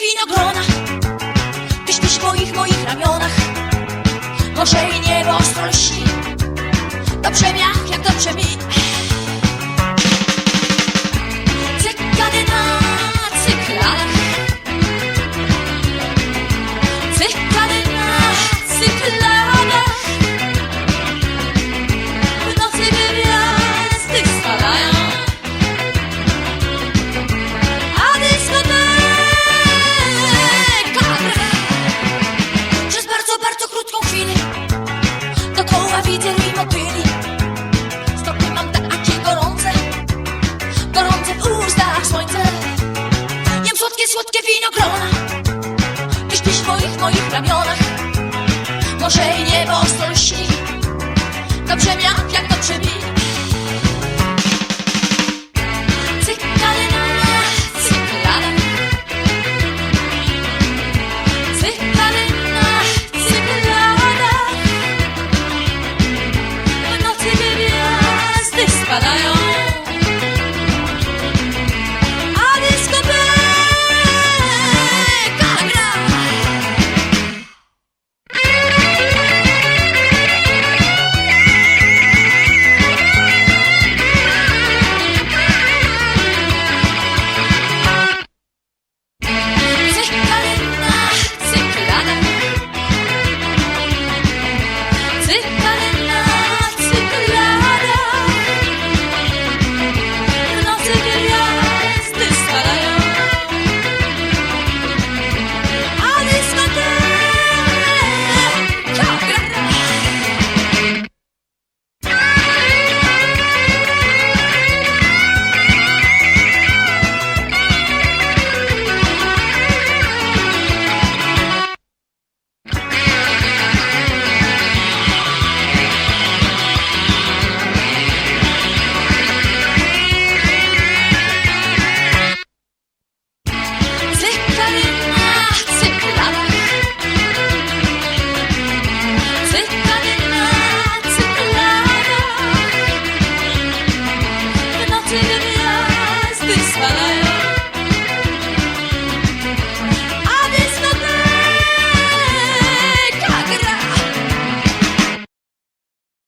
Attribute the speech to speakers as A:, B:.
A: winogrona Ty śpisz w moich, moich ramionach. Morze i niebo ostro słodkie, winogrona Ty śpisz w moich, moich ramionach. Morze i niebo ostro lśni Dobrze mi, jak, jak dobrze mi Cykady Tick